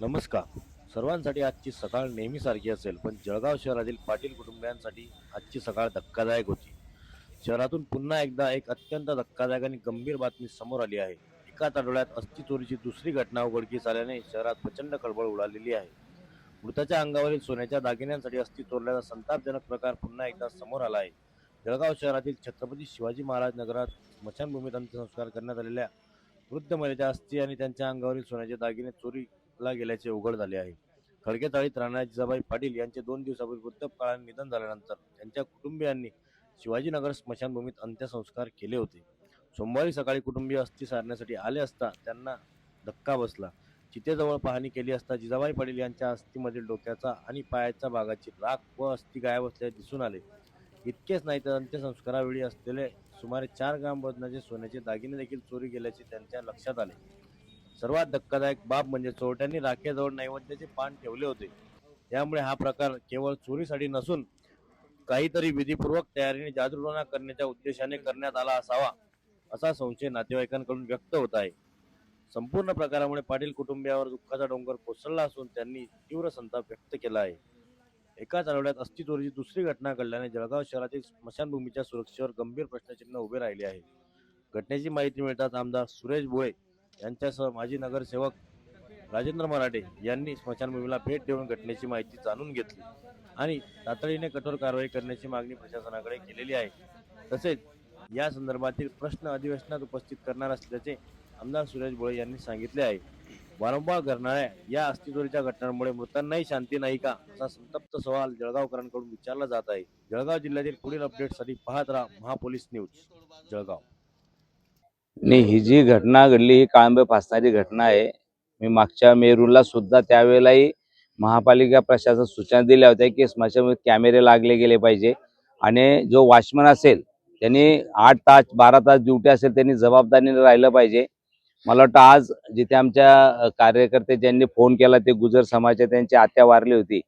नमस्कार. सर्वांसाठी आजची सकाळ नेहमीसारखी असेल पण जळगाव शहरातील पाटील कुटुंबियांसाठी आजची सकाळ धक्कादायक होती. शहरातून पुन्हा एकदा एक अत्यंत धक्कादायक आणि गंभीर बातमी समोर आली आहे. एकाच आठवड्यात अस्थि चोरीची दुसरी घटना उघडकीस आल्याने शहरात प्रचंड खळबळ उडालेली आहे. मृताच्या अंगावरील सोन्याच्या दागिन्यांसाठी अस्थि चोरल्याचा संतापजनक प्रकार पुन्हा एकदा समोर आला आहे. जळगाव शहरातील छत्रपती शिवाजी महाराज नगरात स्मशानभूमीत अंत्यसंस्कार करण्यात आलेल्या वृद्ध महिलेच्या अस्थि आणि त्यांच्या अंगावरील सोन्याचे दागिने चोरी ला गेल्याचे उघड झाले आहे. खडकेचाळीत राहणाऱ्या जिजाबाई पाटील यांचे दोन दिवसापूर्वी वृद्धापकाळाने निधन झाल्यानंतर त्यांच्या कुटुंबियांनी शिवाजीनगर स्मशानभूमीत अंत्यसंस्कार केले होते. सोमवारी सकाळी कुटुंबीय अस्थि सारण्यासाठी आले असता त्यांना धक्का बसला. चितेजवळ पाहणी केली असता जिजाबाई पाटील यांच्या अस्थीमधील डोक्याचा आणि पायाच्या भागाची राख व अस्थि गायब असल्याचे दिसून आले. इतकेच नाही तर अंत्यसंस्कारावेळी असलेले सुमारे चार ग्राम वजनाचे सोन्याचे दागिने देखील चोरी गेल्याचे त्यांच्या लक्षात आले. सर्वात धक्कादायक बाब म्हणजे चोरट्यांनी राखेजवळ नैवेद्याचे पान ठेवले होते. त्यामुळे हा प्रकार केवळ चोरीसाठी नसून काहीतरी विधीपूर्वक तयारीने जादूटोणा करण्याच्या उद्देशाने करण्यात आला असावा असा संशय नातेवाईकांकडून व्यक्त होत आहे. संपूर्ण प्रकारामुळे पाटील कुटुंबियावर दुःखाचा डोंगर कोसळला असून त्यांनी तीव्र संताप व्यक्त केला आहे. एकाच आठवड्यात अस्थिचोरीची दुसरी घटना घडल्याने जळगाव शहरातील स्मशानभूमीच्या सुरक्षेवर गंभीर प्रश्नचिन्ह उभे राहिले आहे. घटनेची माहिती मिळताच आमदार सुरेश भोळे यांच्यासह माजी नगरसेवक राजेंद्र मराठे यांनी स्मशानभूमीला भेट देऊन घटनेची माहिती जाणून घेतली आणि तातडीने कठोर कारवाई करण्याची मागणी प्रशासनाकडे केलेली आहे. तसेच या संदर्भातील प्रश्न अधिवेशनात उपस्थित करणार असल्याचे आमदार सुरेश भोळे यांनी सांगितले आहे. वारंवार घडणाऱ्या या अस्तित्वरीच्या घटनांमुळे मृतांनाही शांती नाही का असा संतप्त सवाल जळगावकरांकडून विचारला जात आहे. जळगाव जिल्ह्यातील पुढील अपडेटसाठी पाहत राहा महापोलीस न्यूज जळगाव. नाही ही जी घटना घडली ही काळंबे फासणारी घटना आहे. मी मागच्या मेरूला सुद्धा त्यावेळेलाही महापालिका प्रशासन सूचना दिल्या होत्या की स्मशानभूमीत कॅमेरे लागले गेले पाहिजे. आणि जो वॉचमन असेल त्यांनी आठ तास बारा तास ड्युटी असेल त्यांनी जबाबदारीने राहिलं पाहिजे. मला वाटतं आज जिथे आमच्या कार्यकर्ते ज्यांनी फोन केला ते गुजर समाजाच्या त्यांची आत्या वारली होती.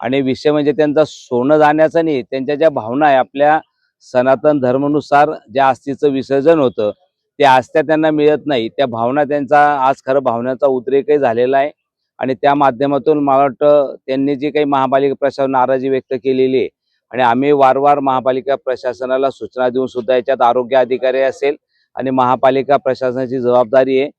आणि विषय म्हणजे त्यांचा सोनं जाण्याचा नाही त्यांच्या ज्या भावना आहे आपल्या सनातन धर्मानुसार ज्या अस्थीचं विसर्जन होतं ते आस्था त्यांना मिळत नाही. त्या भावना त्यांचा आज खरं भावनाचा उद्रेकही झालेला आहे. आणि त्या माध्यमातून मला वाटतं त्यांनी जी काही महापालिका प्रशासन नाराजी व्यक्त केलेली आहे आणि आम्ही वारंवार महापालिका प्रशासनाला सूचना देऊन सुद्धा याच्यात आरोग्य अधिकारी असेल आणि महापालिका प्रशासनाची जबाबदारी आहे.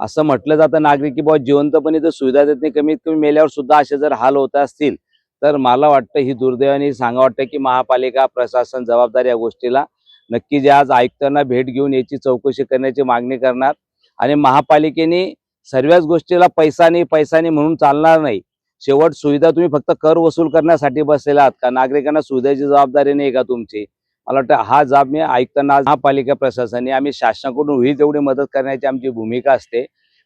असं म्हटलं जातं नागरिक की बाबा जिवंतपणे जर सुविधा देत नाही कमीत कमी मेल्यावर सुद्धा असे जर हाल होत असतील तर मला वाटतं ही दुर्दैवाने सांगा वाटतं की महापालिका प्रशासन जबाबदारी या गोष्टीला नक्की जे आज आयुक्तांना भेट घेऊन याची चौकशी करण्याची मागणी करणार. आणि महापालिकेने सर्वच गोष्टीला पैसा नाही पैसा नाही म्हणून चालणार नाही. शेवट सुविधा तुम्ही फक्त कर वसूल करण्यासाठी बसलेला आहात का? नागरिकांना सुविधेची जबाबदारी नाही का तुमची? मला वाटतं हा जाब मी ऐकताना आज महापालिका प्रशासनाने आम्ही शासनाकडून होईल तेवढी मदत करण्याची आमची भूमिका असते.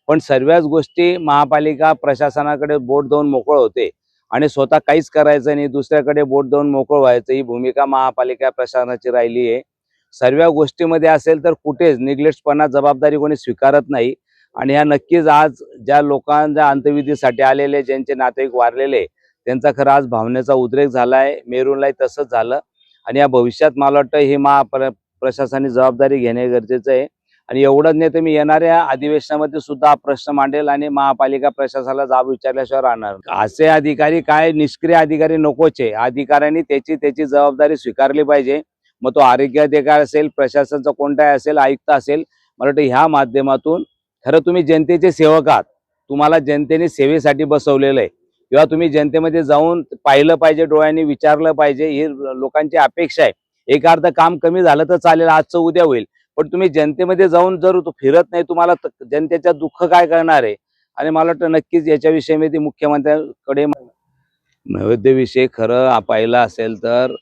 पण सर्वच गोष्टी महापालिका प्रशासनाकडे बोट देऊन मोकळ होते. आणि स्वतः काहीच करायचं नाही. दुसऱ्याकडे बोट देऊन मोकळ व्हायचं. ही भूमिका महापालिका प्रशासनाची राहिली आहे. सर्व गोष्टीमध्ये असेल तर कुठेच निग्लेक्टपणा जबाबदारी कोणी स्वीकारत नाही. आणि ह्या नक्कीच आज ज्या लोकांच्या अंत्यविधीसाठी आलेले ज्यांचे नातेवाईक वारलेले त्यांचा खरं आज भावनेचा उद्रेक झाला आहे मेरूनलाही तसंच झालं. आणि या भविष्यात मला वाटतं हे महा प्रशासनाने जबाबदारी घेणे गरजेचं आहे. आणि एवढंच नाही तर मी येणाऱ्या अधिवेशनामध्ये सुद्धा हा प्रश्न मांडेल आणि महापालिका प्रशासनाला जाब विचारल्याशिवाय राहणार असे अधिकारी काय निष्क्रिय अधिकारी नकोचे. अधिकाऱ्यांनी त्याची त्याची जबाबदारी स्वीकारली पाहिजे. मग तो आरोग्य अधिकारी असेल प्रशासनाचा कोणताही असेल आयुक्त असेल मला वाटतं ह्या माध्यमातून खरं तुम्ही जनतेचे सेवक आहात. तुम्हाला जनतेने सेवेसाठी बसवलेलं आहे. किंवा तुम्ही जनतेमध्ये जाऊन पाहिलं पाहिजे डोळ्यांनी विचारलं पाहिजे ही लोकांची अपेक्षा आहे. एक अर्ध काम कमी झालं तर चालेल आजचं उद्या होईल. पण तुम्ही जनतेमध्ये जाऊन जर तो फिरत नाही तुम्हाला जनतेच्या दुःख काय करणार आहे? आणि मला वाटतं नक्कीच याच्याविषयी मी ती मुख्यमंत्र्यांकडे नैवेद्यविषयी खरं पाहिलं असेल तर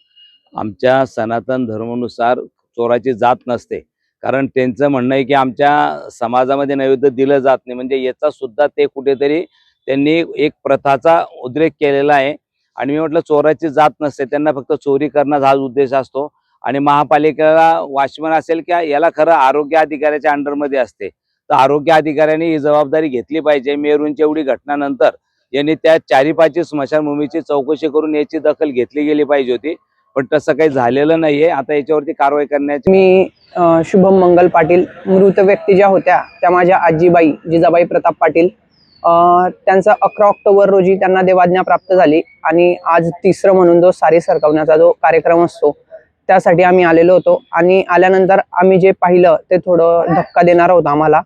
आमच्या सनातन धर्मानुसार चोराची जात नसते. कारण त्यांचं म्हणणं आहे की आमच्या समाजामध्ये नैवेद्य दिलं जात नाही. म्हणजे याचा सुद्धा ते कुठेतरी त्यांनी एक प्रथाचा उद्रेक केलेला आहे. आणि मी म्हटलं चोराची जात नसते. त्यांना फक्त चोरी करण्याचा हाच उद्देश असतो. आणि महापालिकेला वॉचमन असेल किंवा याला खरं आरोग्य अधिकाऱ्याच्या अंडरमध्ये असते. तर आरोग्य अधिकाऱ्यांनी ही जबाबदारी घेतली पाहिजे. मेरूंची एवढी घटनानंतर यांनी त्या चारी पाचही स्मशानभूमीची चौकशी करून याची दखल घेतली गेली पाहिजे होती. पण तसं काही झालेलं नाहीये. आता याच्यावरती कारवाई करण्याची मी शुभम मंगल पाटील मृत व्यक्ती ज्या होत्या त्या माझ्या आजीबाई जिजाबाई प्रताप पाटील. त्यांचा अकरा ऑक्टोबर रोजी त्यांना देवाज्ञा प्राप्त झाली आणि आज तिसरं म्हणून जो सारी सरकवण्याचा जो कार्यक्रम असतो त्यासाठी आम्ही आलेलो होतो. आणि आल्यानंतर आम्ही जे पाहिलं ते थोडं धक्का देणार होतं आम्हाला.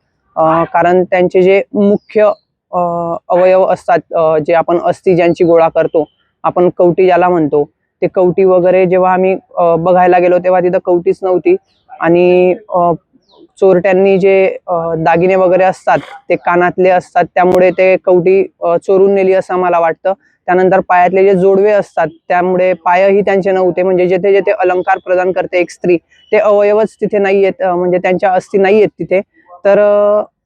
कारण त्यांचे जे मुख्य अवयव असतात जे आपण अस्थि ज्यांची गोळा करतो आपण कवटी ज्याला म्हणतो ते कवटी वगैरे जेव्हा आम्ही बघायला गेलो तेव्हा तिथं कवटीच नव्हती. आणि चोरट्यांनी जे दागिने वगैरे असतात ते कानातले असतात त्यामुळे ते कवटी चोरून नेली असं मला वाटतं. त्यानंतर पायातले जे जोडवे असतात त्यामुळे पायही त्यांचे नव्हते. म्हणजे जेथे जेथे अलंकार प्रदान करते एक स्त्री ते अवयवच तिथे नाही आहेत म्हणजे त्यांच्या अस्थी नाही आहेत तिथे. तर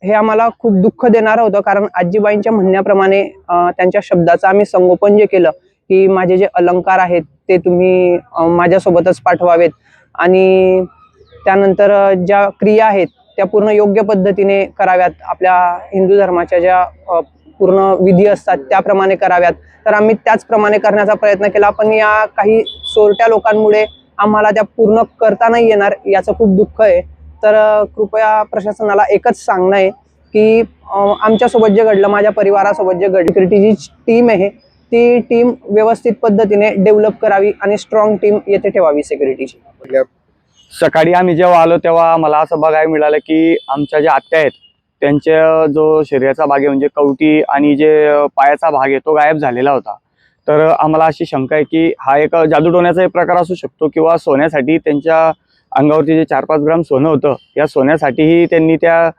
हे आम्हाला खूप दुःख देणारं होतं. कारण आजीबाईंच्या म्हणण्याप्रमाणे त्यांच्या शब्दाचं आम्ही संगोपन जे केलं की माझे जे अलंकार आहेत ते तुम्ही माझ्यासोबतच पाठवावेत. आणि त्यानंतर ज्या क्रिया आहेत त्या पूर्ण योग्य पद्धतीने कराव्यात. आपल्या हिंदू धर्माच्या ज्या पूर्ण विधी असतात त्याप्रमाणे कराव्यात. तर आम्ही त्याचप्रमाणे करण्याचा प्रयत्न केला पण या काही चोरट्या लोकांमुळे आम्हाला त्या पूर्ण करता नाही येणार याचं खूप दुःख आहे. तर कृपया प्रशासनाला एकच सांगणं आहे की आमच्यासोबत जे घडलं माझ्या परिवारासोबत जे घडलं सिक्युरिटी जी टीम आहे ती टीम व्यवस्थित पद्धतीने डेव्हलप करावी आणि स्ट्रॉंग टीम येथे ठेवावी सिक्युरिटीची सकाळी आम्ही जेव्हा आलो तेव्हा मला असं बघायला मिळालं की आमच्या ज्या आत्या आहेत त्यांच्या जो शरीराचा भाग आहे म्हणजे कवटी आणि जे पायाचा भाग आहे तो गायब झालेला होता. तर आम्हाला अशी शंका आहे की हा एक जादूटोण्याचा एक प्रकार असू शकतो किंवा सोन्यासाठी त्यांच्या अंगावरती जे चार पाच ग्राम सोनं होतं या सोन्यासाठीही त्यांनी त्या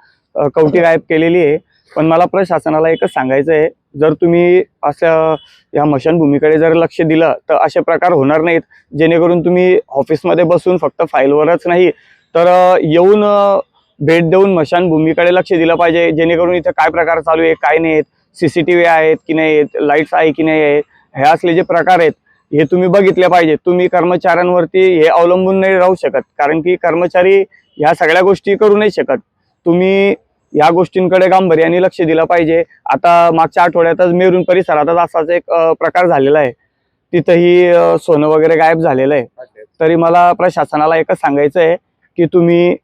कवटी गायब केलेली आहे. पण मला प्रशासनाला एकच सांगायचं आहे जर तुम्ही असं या मशानभूमीकडे जर लक्ष दिलं तर असे प्रकार होणार नाहीत. जेणेकरून तुम्ही ऑफिसमध्ये बसून फक्त फाईलवरच नाही तर येऊन भेट देऊन मशानभूमीकडे लक्ष दिलं पाहिजे. जेणेकरून इथं काय प्रकार चालू आहे काय नाही आहेत सी सी टी व्ही आहेत की नाही आहेत लाईट्स आहे की नाही आहेत हे असले जे प्रकार आहेत हे तुम्ही बघितले पाहिजे. तुम्ही कर्मचाऱ्यांवरती हे अवलंबून नाही राहू शकत कारण की कर्मचारी ह्या सगळ्या गोष्टी करू नाही शकत. तुम्ही या गोष्टींकडे गांभीर्याने लक्ष दिलं पाहिजे. आता मागच्या आठवड्यातच मेरून परिसरातच असाच एक प्रकार झालेला आहे. तिथंही सोनं वगैरे गायब झालेलं आहे. तरी मला प्रशासनाला एकच सांगायचं आहे की तुम्ही